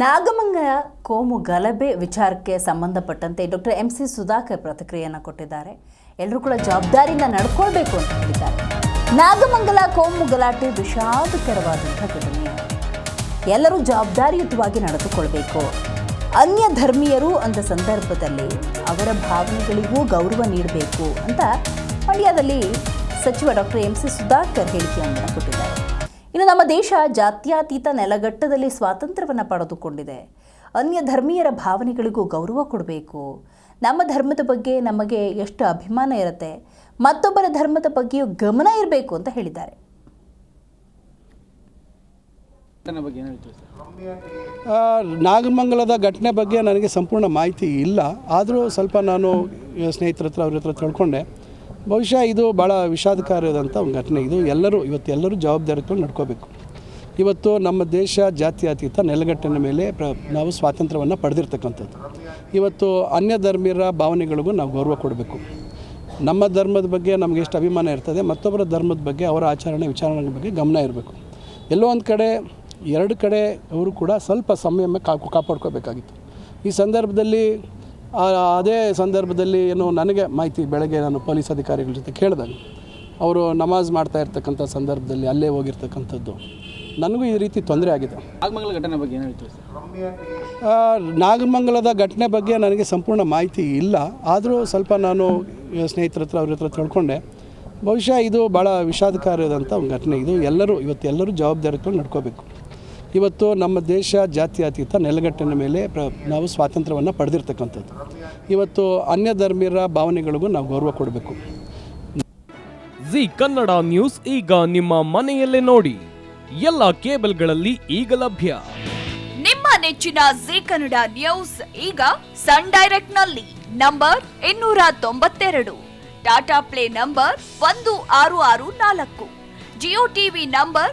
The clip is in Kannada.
ನಾಗಮಂಗಲ ಕೋಮು ಗಲಭೆ ವಿಚಾರಕ್ಕೆ ಸಂಬಂಧಪಟ್ಟಂತೆ ಡಾಕ್ಟರ್ ಎಂ ಸಿ ಸುಧಾಕರ್ ಪ್ರತಿಕ್ರಿಯೆಯನ್ನು ಕೊಟ್ಟಿದ್ದಾರೆ. ಎಲ್ಲರೂ ಕೂಡ ಜವಾಬ್ದಾರಿಯಿಂದ ನಡ್ಕೊಳ್ಬೇಕು ಅಂತ ಹೇಳಿದ್ದಾರೆ. ನಾಗಮಂಗಲ ಕೋಮು ಗಲಾಟೆ ವಿಷಾದಕರವಾದಂಥ ಘಟನೆ. ಎಲ್ಲರೂ ಜವಾಬ್ದಾರಿಯುತವಾಗಿ ನಡೆದುಕೊಳ್ಬೇಕು. ಅನ್ಯ ಧರ್ಮೀಯರು ಅಂದ ಸಂದರ್ಭದಲ್ಲಿ ಅವರ ಭಾವನೆಗಳಿಗೂ ಗೌರವ ನೀಡಬೇಕು ಅಂತ ಮಂಡ್ಯದಲ್ಲಿ ಸಚಿವ ಡಾಕ್ಟರ್ ಎಂ ಸಿ ಸುಧಾಕರ್ ಹೇಳಿಕೆಯನ್ನು ಕೊಟ್ಟಿದ್ದಾರೆ. ಇನ್ನು ನಮ್ಮ ದೇಶ ಜಾತ್ಯಾತೀತ ನೆಲಗಟ್ಟದಲ್ಲಿ ಸ್ವಾತಂತ್ರ್ಯವನ್ನು ಪಡೆದುಕೊಂಡಿದೆ. ಅನ್ಯ ಧರ್ಮೀಯರ ಭಾವನೆಗಳಿಗೂ ಗೌರವ ಕೊಡಬೇಕು. ನಮ್ಮ ಧರ್ಮದ ಬಗ್ಗೆ ನಮಗೆ ಎಷ್ಟು ಅಭಿಮಾನ ಇರುತ್ತೆ ಮತ್ತೊಬ್ಬರ ಧರ್ಮದ ಬಗ್ಗೆಯೂ ಗಮನ ಇರಬೇಕು ಅಂತ ಹೇಳಿದ್ದಾರೆ. ನಾಗಮಂಗಲದ ಘಟನೆ ಬಗ್ಗೆ ನನಗೆ ಸಂಪೂರ್ಣ ಮಾಹಿತಿ ಇಲ್ಲ. ಆದರೂ ಸ್ವಲ್ಪ ನಾನು ಸ್ನೇಹಿತರ ಹತ್ರ ಅವ್ರ ಹತ್ರ ತಿಳ್ಕೊಂಡೆ. ಬಹುಶಃ ಇದು ಭಾಳ ವಿಷಾದಕಾರಿಯಾದಂಥ ಒಂದು ಘಟನೆ. ಇದು ಎಲ್ಲರೂ, ಇವತ್ತು ಎಲ್ಲರೂ ಜವಾಬ್ದಾರಿತ್ವ ನಡ್ಕೋಬೇಕು. ಇವತ್ತು ನಮ್ಮ ದೇಶ ಜಾತ್ಯತೀತ ನೆಲಗಟ್ಟಿನ ಮೇಲೆ ಪ್ರ, ನಾವು ಸ್ವಾತಂತ್ರ್ಯವನ್ನು ಪಡೆದಿರ್ತಕ್ಕಂಥದ್ದು. ಇವತ್ತು ಅನ್ಯ ಧರ್ಮೀಯರ ಭಾವನೆಗಳಿಗೂ ನಾವು ಗೌರವ ಕೊಡಬೇಕು. ನಮ್ಮ ಧರ್ಮದ ಬಗ್ಗೆ ನಮಗೆ ಎಷ್ಟು ಅಭಿಮಾನ ಇರ್ತದೆ, ಮತ್ತೊಬ್ಬರ ಧರ್ಮದ ಬಗ್ಗೆ, ಅವರ ಆಚರಣೆ, ವಿಚಾರಣೆಗಳ ಬಗ್ಗೆ ಗಮನ ಇರಬೇಕು. ಎಲ್ಲೋ ಒಂದು ಕಡೆ, ಎರಡು ಕಡೆ ಅವರು ಕೂಡ ಸ್ವಲ್ಪ ಸಂಯಮ ಕಾ ಕಾಪಾಡ್ಕೋಬೇಕಾಗಿತ್ತು. ಈ ಸಂದರ್ಭದಲ್ಲಿ ಅದೇ ಸಂದರ್ಭದಲ್ಲಿ ಏನು ನನಗೆ ಮಾಹಿತಿ ಬೆಳಗ್ಗೆ ನಾನು ಪೊಲೀಸ್ ಅಧಿಕಾರಿಗಳ ಜೊತೆ ಕೇಳಿದಾಗ ಅವರು ನಮಾಜ್ ಮಾಡ್ತಾ ಇರ್ತಕ್ಕಂಥ ಸಂದರ್ಭದಲ್ಲಿ ಅಲ್ಲೇ ಹೋಗಿರ್ತಕ್ಕಂಥದ್ದು. ನನಗೂ ಈ ರೀತಿ ತೊಂದರೆ ಆಗಿದೆ. ನಾಗಮಂಗಲ ಘಟನೆ ಬಗ್ಗೆ ನಾಗಮಂಗಲದ ಘಟನೆ ಬಗ್ಗೆ ನನಗೆ ಸಂಪೂರ್ಣ ಮಾಹಿತಿ ಇಲ್ಲ. ಆದರೂ ಸ್ವಲ್ಪ ನಾನು ಸ್ನೇಹಿತರ ಹತ್ರ ಅವ್ರ ಹತ್ರ ತಿಳ್ಕೊಂಡೆ. ಬಹುಶಃ ಇದು ಭಾಳ ವಿಷಾದಕಾರಿಯಾದಂಥ ಒಂದು ಘಟನೆ. ಇದು ಎಲ್ಲರೂ ಇವತ್ತು ಎಲ್ಲರೂ ಜವಾಬ್ದಾರಿತ್ವ ನಡ್ಕೋಬೇಕು. ಇವತ್ತು ನಮ್ಮ ದೇಶ ಜಾತ್ಯತೀತ ನೆಲಗಟ್ಟಿನ ಮೇಲೆ ಪ್ರ ನಾವು ಸ್ವಾತಂತ್ರ್ಯವನ್ನು ಪಡೆದಿರ್ತಕ್ಕಂಥದ್ದು. ಇವತ್ತು ಅನ್ಯ ಧರ್ಮೀಯರ ಭಾವನೆಗಳಿಗೂ ನಾವು ಗೌರವ ಕೊಡಬೇಕು. ಜಿ ಕನ್ನಡ ನ್ಯೂಸ್ ಈಗ ನಿಮ್ಮ ಮನೆಯಲ್ಲೇ ನೋಡಿ. ಎಲ್ಲ ಕೇಬಲ್ಗಳಲ್ಲಿ ಈಗ ಲಭ್ಯ. ನಿಮ್ಮ ನೆಚ್ಚಿನ ಜಿ ಕನ್ನಡ ನ್ಯೂಸ್ ಈಗ ಸನ್ ಡೈರೆಕ್ಟ್ನಲ್ಲಿ ನಂಬರ್ ಇನ್ನೂರ ತೊಂಬತ್ತೆರಡು ಟಾಟಾ ಪ್ಲೇ ನಂಬರ್ ಒಂದು ಆರು ಆರು ನಾಲ್ಕು ಜಿಯೋ ಟಿವಿ ನಂಬರ್